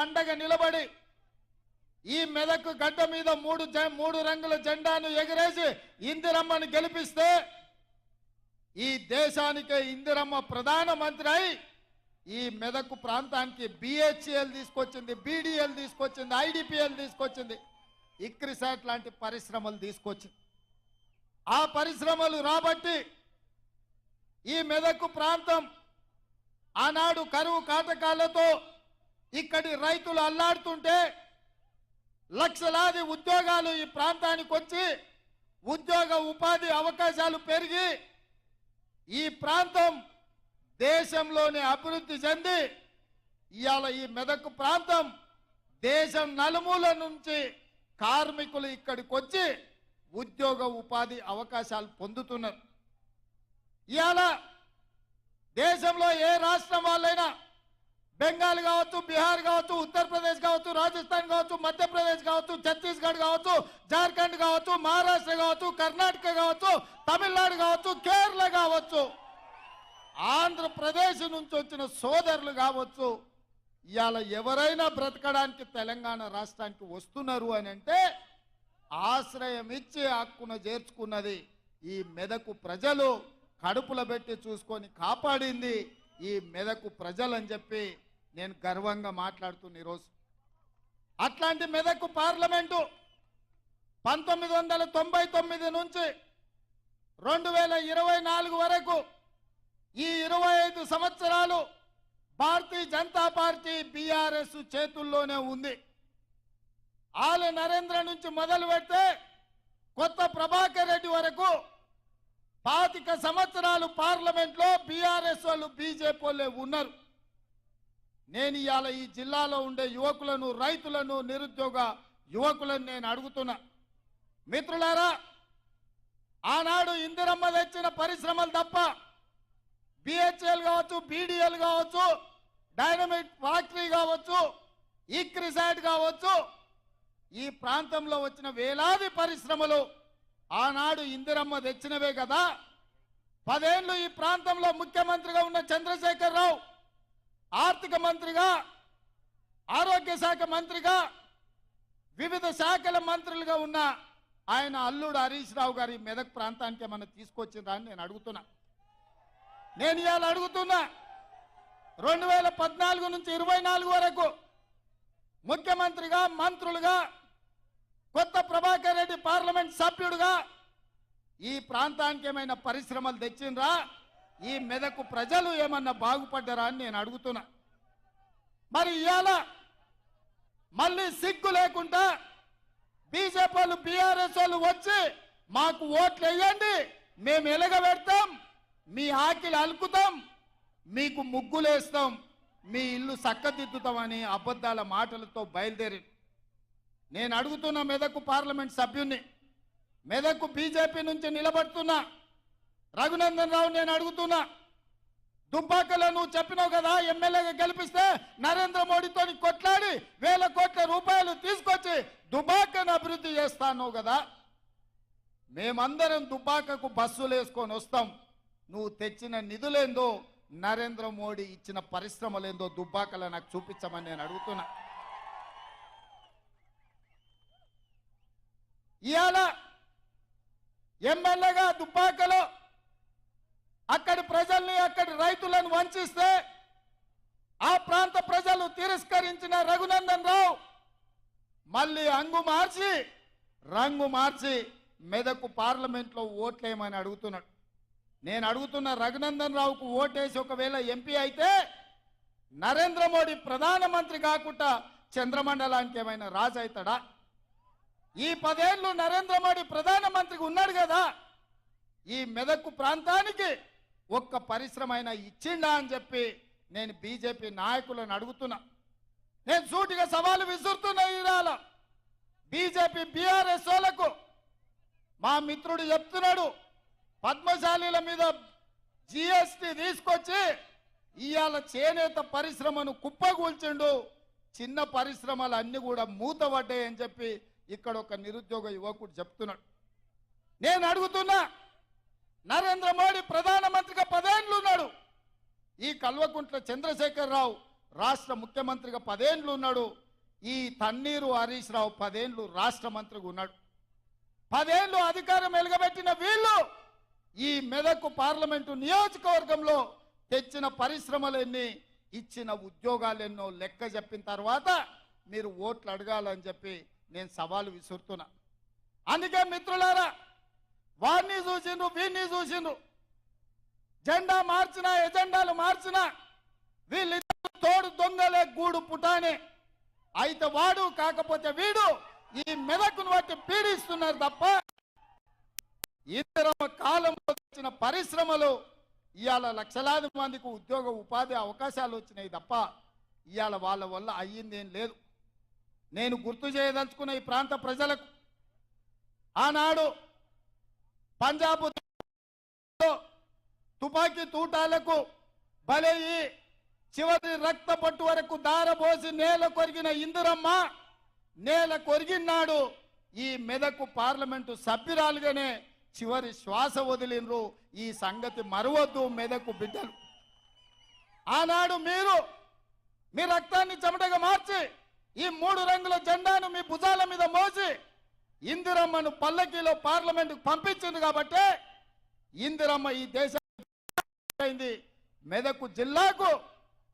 అండగా నిలబడి ఈ మెదకు గడ్డ మీద మూడు మూడు రంగుల జెండాను ఎగిరేసి ఇందిరమ్మను గెలిపిస్తే ఈ దేశానికే ఇందిరమ్మ ప్రధానమంత్రి అయి ఈ మెదకు ప్రాంతానికి బిహెచ్ఎల్ తీసుకొచ్చింది బీడీఎల్ తీసుకొచ్చింది ఐడిపిఎల్ తీసుకొచ్చింది. ఇక్రిసాట్ లాంటి పరిశ్రమలు తీసుకొచ్చింది. ఆ పరిశ్రమలు రాబట్టి ఈ మెదకు ప్రాంతం ఆనాడు కరువు కాటకాలతో ఇక్కడి రైతులు అల్లాడుతుంటే లక్షలాది ఉద్యోగాలు ఈ ప్రాంతానికి వచ్చి ఉద్యోగ ఉపాధి అవకాశాలు పెరిగి ఈ ప్రాంతం దేశంలోనే అభివృద్ధి చెంది ఇవాళ ఈ మెదక్ ప్రాంతం దేశం నలుమూల నుంచి కార్మికులు ఇక్కడికి వచ్చి ఉద్యోగ ఉపాధి అవకాశాలు పొందుతున్నారు. ఇవాళ దేశంలో ఏ రాష్ట్రం వాళ్ళైనా బెంగాల్ కావచ్చు బీహార్ కావచ్చు ఉత్తరప్రదేశ్ కావచ్చు రాజస్థాన్ కావచ్చు మధ్యప్రదేశ్ కావచ్చు ఛత్తీస్గఢ్ కావచ్చు జార్ఖండ్ కావచ్చు మహారాష్ట్ర కావచ్చు కర్ణాటక కావచ్చు తమిళనాడు కావచ్చు కేరళ కావచ్చు ఆంధ్రప్రదేశ్ నుంచి వచ్చిన సోదరులు కావచ్చు. ఇవాళ ఎవరైనా బ్రతకడానికి తెలంగాణ రాష్ట్రానికి వస్తున్నారు అని అంటే ఆశ్రయం ఇచ్చి హక్కున చేర్చుకున్నది ఈ మెదకు ప్రజలు కడుపులో పెట్టి చూసుకొని కాపాడింది ఈ మెదకు ప్రజలని చెప్పి నేను గర్వంగా మాట్లాడుతున్న ఈరోజు అట్లాంటి మెదకు పార్లమెంటు పంతొమ్మిది వందల తొంభై తొమ్మిది నుంచి రెండు వేల ఇరవై నాలుగు వరకు ఈ ఇరవై ఐదు సంవత్సరాలు భారతీయ జనతా పార్టీ బీఆర్ఎస్ చేతుల్లోనే ఉంది. ఆల నరేంద్ర నుంచి మొదలు పెడితే కొత్త ప్రభాకర్ రెడ్డి వరకు పాతిక సంవత్సరాలు పార్లమెంట్లో బీఆర్ఎస్ వాళ్ళు బీజేపీ వాళ్ళే ఉన్నారు. నేను ఇవాళ ఈ జిల్లాలో ఉండే యువకులను రైతులను నిరుద్యోగ యువకులను నేను అడుగుతున్నా. మిత్రులారా ఆనాడు ఇందిరమ్మ తెచ్చిన పరిశ్రమలు తప్ప బిహెచ్ఎల్ కావచ్చు బీడీఎల్ కావచ్చు డైనమిక్ ఫ్యాక్టరీ కావచ్చు ఈక్రిసైడ్ కావచ్చు ఈ ప్రాంతంలో వచ్చిన వేలాది పరిశ్రమలు ఆనాడు ఇందిరమ్మ తెచ్చినవే కదా. పదేళ్ళు ఈ ప్రాంతంలో ముఖ్యమంత్రిగా ఉన్న చంద్రశేఖర్ రావు ఆర్థిక మంత్రిగా ఆరోగ్య శాఖ మంత్రిగా వివిధ శాఖల మంత్రులుగా ఉన్న ఆయన అల్లుడు హరీష్ రావు గారి మెదక్ ప్రాంతానికి ఏమన్నా తీసుకొచ్చిందా అని నేను అడుగుతున్నా. నేను ఇవాళ అడుగుతున్నా రెండు వేల పద్నాలుగు నుంచి ఇరవై నాలుగు వరకు ముఖ్యమంత్రిగా మంత్రులుగా కొత్త ప్రభాకర్ రెడ్డి పార్లమెంట్ సభ్యుడుగా ఈ ప్రాంతానికి ఏమైనా పరిశ్రమలు తెచ్చిండ్రా? ఈ మెదకు ప్రజలు ఏమన్నా బాగుపడ్డారా అని నేను అడుగుతున్నా. మరి ఇవాళ మళ్ళీ సిగ్గు లేకుండా బీజేపీ వాళ్ళు బీఆర్ఎస్ వాళ్ళు వచ్చి మాకు ఓట్లు వేయండి మేము ఎలగబెడతాం మీ ఆకిలు అలుకుతాం మీకు ముగ్గులేస్తాం మీ ఇల్లు చక్కదిద్దుతామని అబద్ధాల మాటలతో బయలుదేరి నేను అడుగుతున్న మెదకు పార్లమెంట్ సభ్యుణ్ణి మెదకు బీజేపీ నుంచి నిలబడుతున్నా రఘునందన్ రావు నేను అడుగుతున్నా దుబ్బాకలో నువ్వు చెప్పినావు కదా ఎమ్మెల్యేగా గెలిపిస్తే నరేంద్ర మోడీతో కొట్లాడి వేల కోట్ల రూపాయలు తీసుకొచ్చి దుబాకను అభివృద్ధి చేస్తాను కదా. మేమందరం దుబాకకు బస్సులు వేసుకొని వస్తాం. నువ్వు తెచ్చిన నిధులేందో నరేంద్ర మోడీ ఇచ్చిన పరిశ్రమలేందో దుబ్బాకలో నాకు చూపించమని నేను అడుగుతున్నా. ఇవాళ ఎమ్మెల్యేగా దుబ్బాకలో వంచిస్తే ఆ ప్రాంత ప్రజలు తిరస్కరించిన రఘునందన్ రావు మళ్ళీ అంగు మార్చి రంగు మార్చి మెదకు పార్లమెంట్లో ఓట్లేయమని అడుగుతున్నాడు. నేను అడుగుతున్న రఘునందన్ రావుకు ఓటేసి ఒకవేళ ఎంపీ అయితే నరేంద్ర మోడీ ప్రధానమంత్రి కాకుండా చంద్రమండలానికి ఏమైనా రాజు అవుతాడా? ఈ పదేళ్ళు నరేంద్ర మోడీ ప్రధానమంత్రికి ఉన్నాడు కదా ఈ మెదకు ప్రాంతానికి ఒక్క పరిశ్రమ అయినా ఇచ్చిండా అని చెప్పి నేను బీజేపీ నాయకులను అడుగుతున్నా. నేను సూటిగా సవాలు విసురుతున్నా ఈరాల. బీజేపీ బీఆర్ఎస్ వాళ్ళకు మా మిత్రుడు చెప్తున్నాడు పద్మశాలీల మీద జిఎస్టి తీసుకొచ్చి ఇవాళ చేనేత పరిశ్రమను కుప్పగూల్చిండు చిన్న పరిశ్రమలు అన్ని కూడా మూతబడ్డాయని చెప్పి ఇక్కడ ఒక నిరుద్యోగ యువకుడు చెప్తున్నాడు. నేను అడుగుతున్నా నరేంద్ర మోడీ ప్రధానమంత్రిగా పదేండ్లు ఉన్నాడు ఈ కల్వకుంట్ల చంద్రశేఖరరావు రాష్ట్ర ముఖ్యమంత్రిగా పదేండ్లు ఉన్నాడు ఈ తన్నీరు హరీష్ రావు పదేండ్లు రాష్ట్ర మంత్రిగా ఉన్నాడు. పదేండ్లు అధికారం వెలగబెట్టిన వీళ్ళు ఈ మెదక్ పార్లమెంటు నియోజకవర్గంలో తెచ్చిన పరిశ్రమలన్నీ ఇచ్చిన ఉద్యోగాలెన్నో లెక్క చెప్పిన తర్వాత మీరు ఓట్లు అడగాలని చెప్పి నేను సవాలు విసురుతున్నా. అందుకే మిత్రులారా వారిని చూసిండ్రు వీరిని చూసిండ్రు. జెండా మార్చిన ఎజెండాలు మార్చిన వీళ్ళిద్దరు తోడు దొంగలే గూడు పుటానే. అయితే వాడు కాకపోతే వీడు ఈ మెదకును బట్టి పీడిస్తున్నారు తప్ప ఇతర కాలంలో వచ్చిన పరిశ్రమలు ఇవాళ లక్షలాది మందికి ఉద్యోగ ఉపాధి అవకాశాలు వచ్చినాయి తప్ప ఇవాళ వాళ్ళ వల్ల అయ్యిందేం లేదు. నేను గుర్తు చేయదలుచుకున్న ఈ ప్రాంత ప్రజలకు ఆనాడు పంజాబ్ తుపాకీ తూటాలకు బలయ్యి చివరి రక్త పట్టు వరకు దారపోసి నేల కొరిగిన ఇందిరమ్మ నేల కొరిగినాడు ఈ మెదకు పార్లమెంటు సభ్యురాలుగానే చివరి శ్వాస వదిలినరు ఈ సంగతి మరవద్దు మెదకు బిడ్డలు. ఆనాడు మీరు మీ రక్తాన్ని చెమటగా మార్చి ఈ మూడు రంగుల జెండాను మీ భుజాల మీద మోసి ఇందిరమ్మను పల్లకీలో పార్లమెంటుకు పంపించింది కాబట్టి ఇందిరమ్మ ఈ దేశ మెదకు జిల్లాకు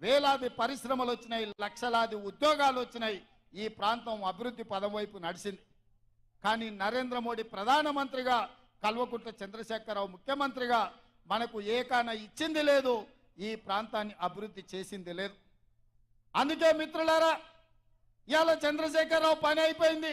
వేలాది పరిశ్రమలు వచ్చినాయి లక్షలాది ఉద్యోగాలు వచ్చినాయి. ఈ ప్రాంతం అభివృద్ధి పదం వైపు నడిచింది. కానీ నరేంద్ర మోడీ ప్రధానమంత్రిగా కల్వకుంట్ల చంద్రశేఖరరావు ముఖ్యమంత్రిగా మనకు ఏకాన ఇచ్చింది లేదు ఈ ప్రాంతాన్ని అభివృద్ధి చేసింది లేదు. అందుకే మిత్రులారా ఇవాళ చంద్రశేఖరరావు పని అయిపోయింది.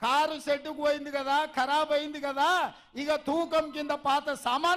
కారు సెట్టుకు పోయింది కదా ఖరాబ్ అయింది కదా ఇక తూకం కింద పాత సామాన్లు